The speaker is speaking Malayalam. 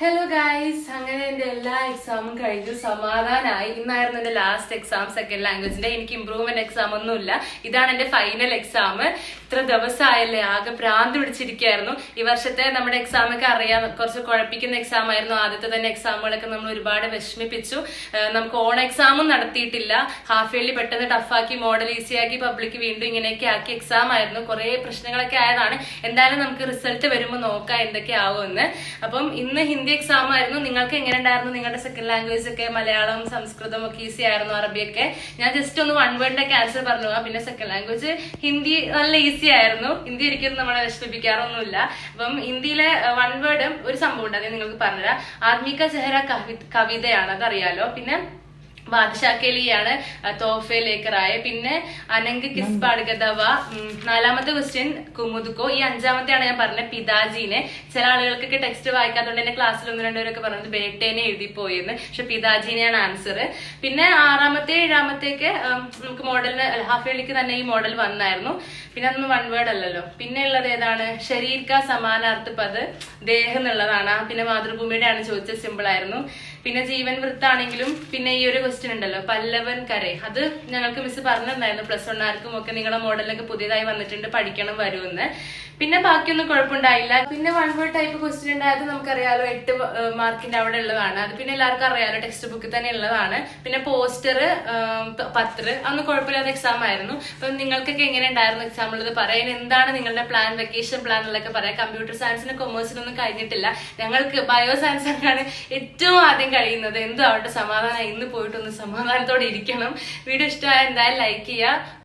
ഹലോ ഗൈസ് അങ്ങനെ എന്റെ എല്ലാ എക്സാമും കഴിഞ്ഞു. സമാധാനമായി ഇന്നായിരുന്നു എന്റെ ലാസ്റ്റ് എക്സാം സെക്കൻഡ് ലാംഗ്വേജിന്റെ എനിക്ക് ഇമ്പ്രൂവ്മെന്റ് എക്സാം ഒന്നുമില്ല. ഇതാണ് എന്റെ ഫൈനൽ എക്സാം ഇത്ര ദിവസമായല്ലേ. ആകെ ഭ്രാന്ത് പിടിച്ചിരിക്കുകയായിരുന്നു. ഈ വർഷത്തെ നമ്മുടെ എക്സാം ഒക്കെ അറിയാം. കുറച്ച് കുഴപ്പിക്കുന്ന എക്സാം ആയിരുന്നു. ആദ്യത്തെ തന്നെ എക്സാമുകളൊക്കെ നമ്മൾ ഒരുപാട് വിഷമിപ്പിച്ചു. നമുക്ക് ഓൺ എക്സാമും നടത്തിയിട്ടില്ല. ഹാഫ് ഇയർലി പെട്ടെന്ന് ടഫാക്കി മോഡൽ ഈസിയാക്കി പബ്ലിക് വീണ്ടും ഇങ്ങനെയൊക്കെ ആക്കി എക്സാം ആയിരുന്നു. കുറേ പ്രശ്നങ്ങളൊക്കെ ആയതാണ്. എന്തായാലും നമുക്ക് റിസൾട്ട് വരുമ്പോൾ നോക്കാം എന്തൊക്കെ ആവുമെന്ന് അപ്പം ഇന്ന് ഹിന്ദി എക്സാം ആയിരുന്നു. നിങ്ങൾക്ക് എങ്ങനെ ഉണ്ടായിരുന്നു നിങ്ങളുടെ സെക്കൻഡ് ലാംഗ്വേജ് ഒക്കെ മലയാളം സംസ്കൃതം ഒക്കെ ഈസി ആയിരുന്നു അറബിയൊക്കെ ഞാൻ ജസ്റ്റ് ഒന്ന് വൺ വേർഡിന്റെ ആൻസർ പറഞ്ഞു. പിന്നെ സെക്കൻഡ് ലാംഗ്വേജ് ഹിന്ദി നല്ല ഈസി ആയിരുന്നു. ഹിന്ദി ഒരിക്കലും നമ്മളെ വിഷമിപ്പിക്കാറൊന്നുമില്ല. അപ്പം ഹിന്ദിയിലെ വൺ വേർഡും ഒരു സംഭവം ഉണ്ട്. നിങ്ങൾക്ക് പറഞ്ഞുതരാം. ആത്മിക ചെഹര കവി കവിതയാണ്. അതറിയാലോ? പിന്നെ ബാദഷാക്കേലിയാണ് തോഫെ ലേക്കറായ. പിന്നെ അനങ്ക് കിസ് പാടുകഥവ നാലാമത്തെ ക്വസ്റ്റ്യൻ കുമുദുക്കോ. ഈ അഞ്ചാമത്തെയാണ് ഞാൻ പറഞ്ഞത് പിതാജീനെ. ചില ആളുകൾക്കൊക്കെ ടെക്സ്റ്റ് വായിക്കാത്തതുകൊണ്ട് എന്റെ ക്ലാസ്സിൽ ഒന്ന് രണ്ടുപേരൊക്കെ പറഞ്ഞത് ബേട്ടേനെ എഴുതിപ്പോയെന്ന്. പക്ഷെ പിതാജീനെയാണ് ആൻസർ പിന്നെ ആറാമത്തെ ഏഴാമത്തേക്ക് നമുക്ക് മോഡലിന് ഹാഫ് ഇയർലിക്ക് തന്നെ ഈ മോഡൽ വന്നായിരുന്നു. പിന്നെ അതൊന്നും വൺ വേർഡ് അല്ലല്ലോ. പിന്നെ ഉള്ളത് ഏതാണ്? ശരീർക്ക സമാനാർത്ഥ പദ് ദേഹം എന്നുള്ളതാണ്. പിന്നെ മാതൃഭൂമിയുടെ ആണ് ചോദിച്ചത് സിമ്പിൾ ആയിരുന്നു. പിന്നെ ജീവൻ വൃത്താണെങ്കിലും പിന്നെ ഈ ഒരു ക്വസ്റ്റ്യൻ ഉണ്ടല്ലോ. പല്ലവൻ കരെ. അത് ഞങ്ങൾക്ക് മിസ് പറഞ്ഞിട്ടുണ്ടായിരുന്നു. പ്ലസ് വണ്ണാർക്കും ഒക്കെ നിങ്ങളുടെ മോഡലൊക്കെ പുതിയതായി വന്നിട്ടുണ്ട്. പഠിക്കണം വരുമെന്ന് പിന്നെ ബാക്കിയൊന്നും കുഴപ്പമുണ്ടായില്ല. പിന്നെ വൺ വേർഡ് ടൈപ്പ് ക്വസ്റ്റ്യൻ ഉണ്ടായത് നമുക്കറിയാലോ. എട്ട് മാർക്കിന്റെ അവിടെ ഉള്ളതാണ്. അത് പിന്നെ എല്ലാവർക്കും അറിയാലോ. ടെക്സ്റ്റ് ബുക്കിൽ തന്നെ ഉള്ളതാണ്. പിന്നെ പോസ്റ്റർ പത്ര. അന്ന് കുഴപ്പമില്ലാത്ത എക്സാം ആയിരുന്നു. അപ്പം നിങ്ങൾക്കൊക്കെ എങ്ങനെ ഉണ്ടായിരുന്നു എക്സാം ഉള്ളത് പറയാൻ? എന്താണ് നിങ്ങളുടെ പ്ലാൻ വെക്കേഷൻ പ്ലാൻ എന്നൊക്കെ പറയാം കമ്പ്യൂട്ടർ സയൻസിന് കൊമേഴ്സിനൊന്നും കഴിഞ്ഞിട്ടില്ല. ഞങ്ങൾക്ക് ബയോ സയൻസ് ആണ് ഏറ്റവും ആദ്യം കഴിയുന്നത്. എന്തോ അവരുടെ സമാധാനം. ഇന്ന് പോയിട്ടൊന്ന് സമാധാനത്തോടെ ഇരിക്കണം. വീഡിയോ ഇഷ്ടമായ എന്തായാലും ലൈക്ക് ചെയ്യുക.